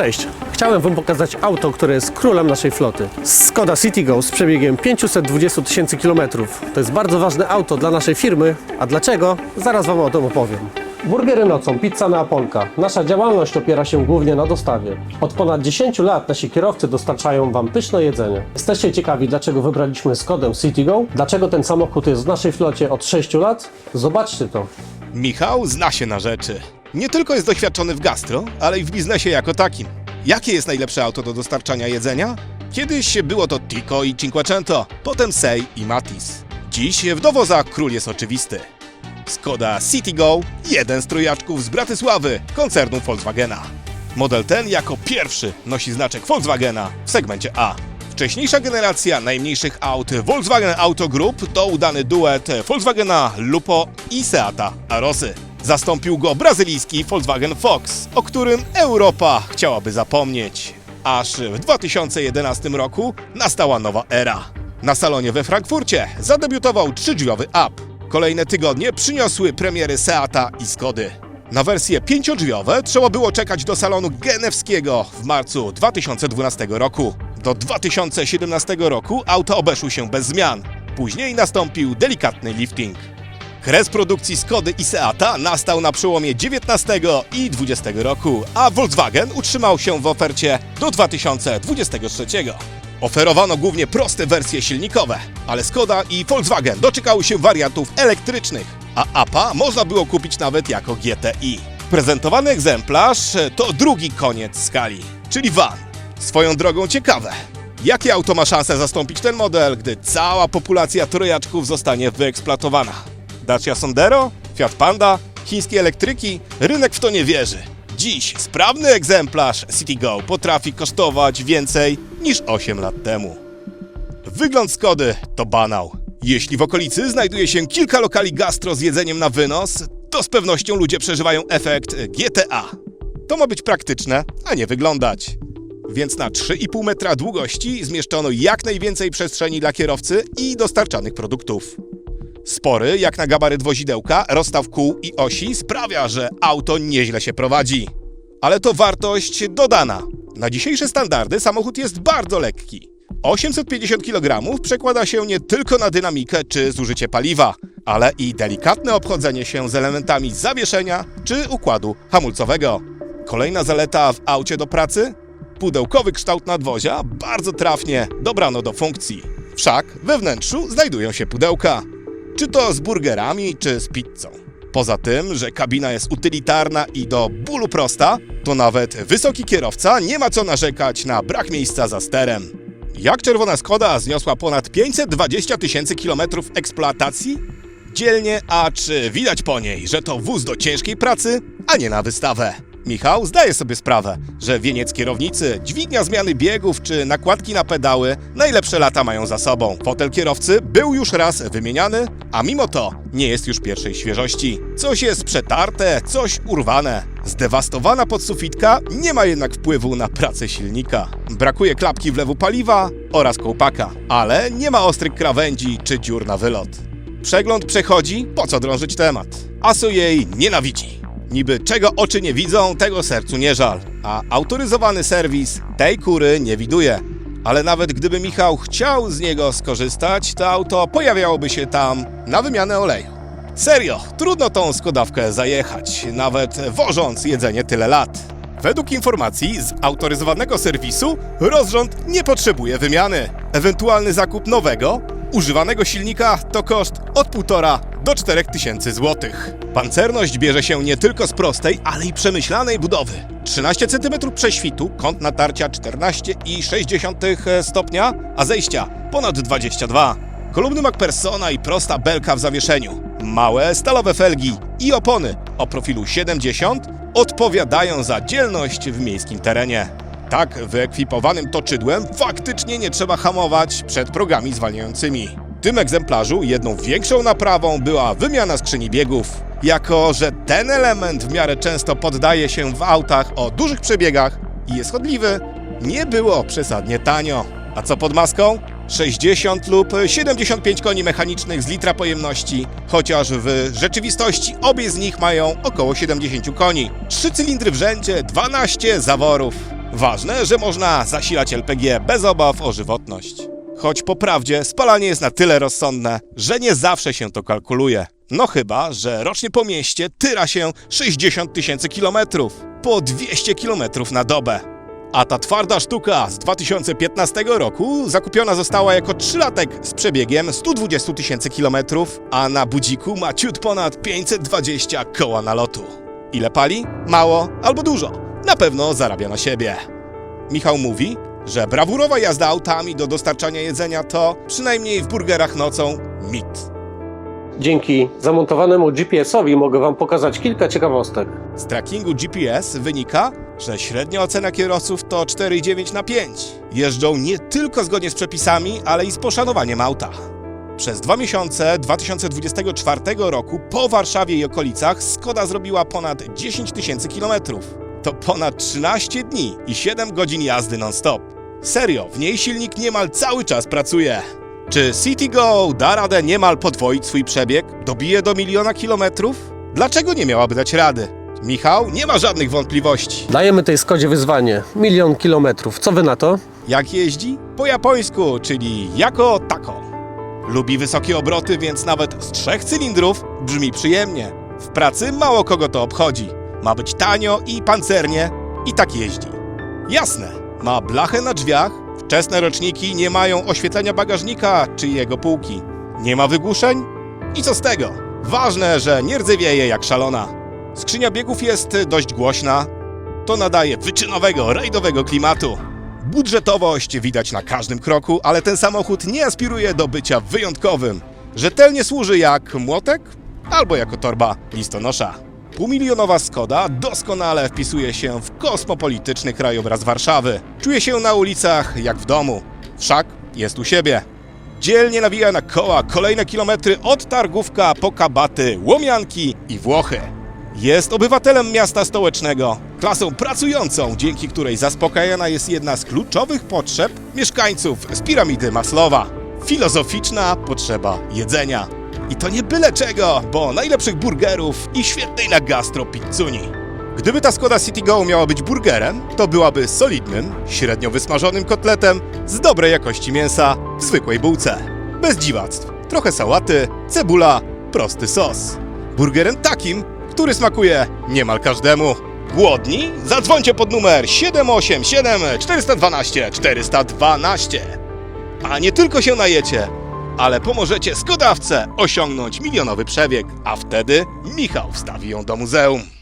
Cześć! Chciałem Wam pokazać auto, które jest królem naszej floty. Skoda Citigo z przebiegiem 520 tysięcy kilometrów. To jest bardzo ważne auto dla naszej firmy, a dlaczego? Zaraz Wam o tym opowiem. Burgery nocą, pizza neapolka. Nasza działalność opiera się głównie na dostawie. Od ponad 10 lat nasi kierowcy dostarczają Wam pyszne jedzenie. Jesteście ciekawi, dlaczego wybraliśmy Skodę Citigo? Dlaczego ten samochód jest w naszej flocie od 6 lat? Zobaczcie to. Michał zna się na rzeczy. Nie tylko jest doświadczony w gastro, ale i w biznesie jako takim. Jakie jest najlepsze auto do dostarczania jedzenia? Kiedyś było to Tico i Cinquecento, potem Sei i Matiz. Dziś w dowozach król jest oczywisty. Skoda Citigo, jeden z trojaczków z Bratysławy, koncernu Volkswagena. Model ten jako pierwszy nosi znaczek Volkswagena w segmencie A. Wcześniejsza generacja najmniejszych aut Volkswagen Auto Group to udany duet Volkswagena Lupo i Seata Arosy. Zastąpił go brazylijski Volkswagen Fox, o którym Europa chciałaby zapomnieć. Aż w 2011 roku nastała nowa era. Na salonie we Frankfurcie zadebiutował trzydrzwiowy up. Kolejne tygodnie przyniosły premiery Seata i Skody. Na wersje pięciodrzwiowe trzeba było czekać do salonu genewskiego w marcu 2012 roku. Do 2017 roku auto obeszły się bez zmian. Później nastąpił delikatny lifting. Kres produkcji Skody i Seata nastał na przełomie 19 i 20 roku, a Volkswagen utrzymał się w ofercie do 2023. Oferowano głównie proste wersje silnikowe, ale Skoda i Volkswagen doczekały się wariantów elektrycznych, a APA można było kupić nawet jako GTI. Prezentowany egzemplarz to drugi koniec skali, czyli van. Swoją drogą ciekawe, jakie auto ma szansę zastąpić ten model, gdy cała populacja trojaczków zostanie wyeksploatowana? Dacia Sandero? Fiat Panda? Chińskie elektryki? Rynek w to nie wierzy. Dziś sprawny egzemplarz Citigo potrafi kosztować więcej niż 8 lat temu. Wygląd Skody to banał. Jeśli w okolicy znajduje się kilka lokali gastro z jedzeniem na wynos, to z pewnością ludzie przeżywają efekt GTA. To ma być praktyczne, a nie wyglądać. Więc na 3,5 metra długości zmieszczono jak najwięcej przestrzeni dla kierowcy i dostarczanych produktów. Spory, jak na gabaryt wozidełka, rozstaw kół i osi sprawia, że auto nieźle się prowadzi. Ale to wartość dodana. Na dzisiejsze standardy samochód jest bardzo lekki. 850 kg przekłada się nie tylko na dynamikę czy zużycie paliwa, ale i delikatne obchodzenie się z elementami zawieszenia czy układu hamulcowego. Kolejna zaleta w aucie do pracy? Pudełkowy kształt nadwozia bardzo trafnie dobrano do funkcji. Wszak we wnętrzu znajdują się pudełka czy to z burgerami, czy z pizzą. Poza tym, że kabina jest utylitarna i do bólu prosta, to nawet wysoki kierowca nie ma co narzekać na brak miejsca za sterem. Jak czerwona Skoda zniosła ponad 520 tysięcy kilometrów eksploatacji? Dzielnie, a czy widać po niej, że to wóz do ciężkiej pracy, a nie na wystawę? Michał zdaje sobie sprawę, że wieniec kierownicy, dźwignia zmiany biegów czy nakładki na pedały najlepsze lata mają za sobą. Fotel kierowcy był już raz wymieniany, a mimo to nie jest już pierwszej świeżości. Coś jest przetarte, coś urwane. Zdewastowana podsufitka nie ma jednak wpływu na pracę silnika. Brakuje klapki wlewu paliwa oraz kołpaka, ale nie ma ostrych krawędzi czy dziur na wylot. Przegląd przechodzi, po co drążyć temat. Asu jej nienawidzi. Niby czego oczy nie widzą, tego sercu nie żal. A autoryzowany serwis tej kury nie widuje. Ale nawet gdyby Michał chciał z niego skorzystać, to auto pojawiałoby się tam na wymianę oleju. Serio, trudno tą skodawkę zajechać, nawet wożąc jedzenie tyle lat. Według informacji z autoryzowanego serwisu rozrząd nie potrzebuje wymiany. Ewentualny zakup nowego, używanego silnika to koszt od 1,5 do 4 tysięcy złotych. Pancerność bierze się nie tylko z prostej, ale i przemyślanej budowy. 13 cm prześwitu, kąt natarcia 14,6 stopnia, a zejścia ponad 22. Kolumny MacPersona i prosta belka w zawieszeniu. Małe stalowe felgi i opony o profilu 70 odpowiadają za dzielność w miejskim terenie. Tak wyekwipowanym toczydłem faktycznie nie trzeba hamować przed progami zwalniającymi. Tym egzemplarzu jedną większą naprawą była wymiana skrzyni biegów. Jako, że ten element w miarę często poddaje się w autach o dużych przebiegach i jest chodliwy, nie było przesadnie tanio. A co pod maską? 60 lub 75 koni mechanicznych z litra pojemności, chociaż w rzeczywistości obie z nich mają około 70 koni. Trzy cylindry w rzędzie, 12 zaworów. Ważne, że można zasilać LPG bez obaw o żywotność. Choć po prawdzie spalanie jest na tyle rozsądne, że nie zawsze się to kalkuluje. No chyba, że rocznie po mieście tyra się 60 tysięcy kilometrów, po 200 kilometrów na dobę. A ta twarda sztuka z 2015 roku zakupiona została jako trzylatek z przebiegiem 120 tysięcy kilometrów, a na budziku ma ciut ponad 520 koła nalotu. Ile pali? Mało albo dużo. Na pewno zarabia na siebie. Michał mówi, że brawurowa jazda autami do dostarczania jedzenia to, przynajmniej w burgerach nocą, mit. Dzięki zamontowanemu GPS-owi mogę Wam pokazać kilka ciekawostek. Z trackingu GPS wynika, że średnia ocena kierowców to 4,9 na 5. Jeżdżą nie tylko zgodnie z przepisami, ale i z poszanowaniem auta. Przez dwa miesiące 2024 roku po Warszawie i okolicach Skoda zrobiła ponad 10 tysięcy kilometrów. To ponad 13 dni i 7 godzin jazdy non-stop. Serio, w niej silnik niemal cały czas pracuje. Czy CityGo da radę niemal podwoić swój przebieg? Dobije do miliona kilometrów? Dlaczego nie miałaby dać rady? Michał nie ma żadnych wątpliwości. Dajemy tej Skodzie wyzwanie. Milion kilometrów. Co Wy na to? Jak jeździ? Po japońsku, czyli jako tako. Lubi wysokie obroty, więc nawet z trzech cylindrów brzmi przyjemnie. W pracy mało kogo to obchodzi. Ma być tanio i pancernie i tak jeździ. Jasne, ma blachę na drzwiach, wczesne roczniki nie mają oświetlenia bagażnika czy jego półki. Nie ma wygłuszeń? I co z tego? Ważne, że nie rdzewieje jak szalona. Skrzynia biegów jest dość głośna. To nadaje wyczynowego, rajdowego klimatu. Budżetowość widać na każdym kroku, ale ten samochód nie aspiruje do bycia wyjątkowym. Rzetelnie służy jak młotek albo jako torba listonosza. Półmilionowa Skoda doskonale wpisuje się w kosmopolityczny krajobraz Warszawy. Czuje się na ulicach jak w domu. Wszak jest u siebie. Dzielnie nawija na koła kolejne kilometry od Targówka po Kabaty, Łomianki i Włochy. Jest obywatelem miasta stołecznego, klasą pracującą, dzięki której zaspokajana jest jedna z kluczowych potrzeb mieszkańców z piramidy Maslowa. Filozoficzna potrzeba jedzenia. I to nie byle czego, bo najlepszych burgerów i świetnej na gastro pizzuni. Gdyby ta Skoda Citigo miała być burgerem, to byłaby solidnym, średnio wysmażonym kotletem z dobrej jakości mięsa w zwykłej bułce. Bez dziwactw. Trochę sałaty, cebula, prosty sos. Burgerem takim, który smakuje niemal każdemu. Głodni? Zadzwońcie pod numer 787 412 412. A nie tylko się najecie, ale pomożecie Skodawce osiągnąć milionowy przebieg, a wtedy Michał wstawi ją do muzeum.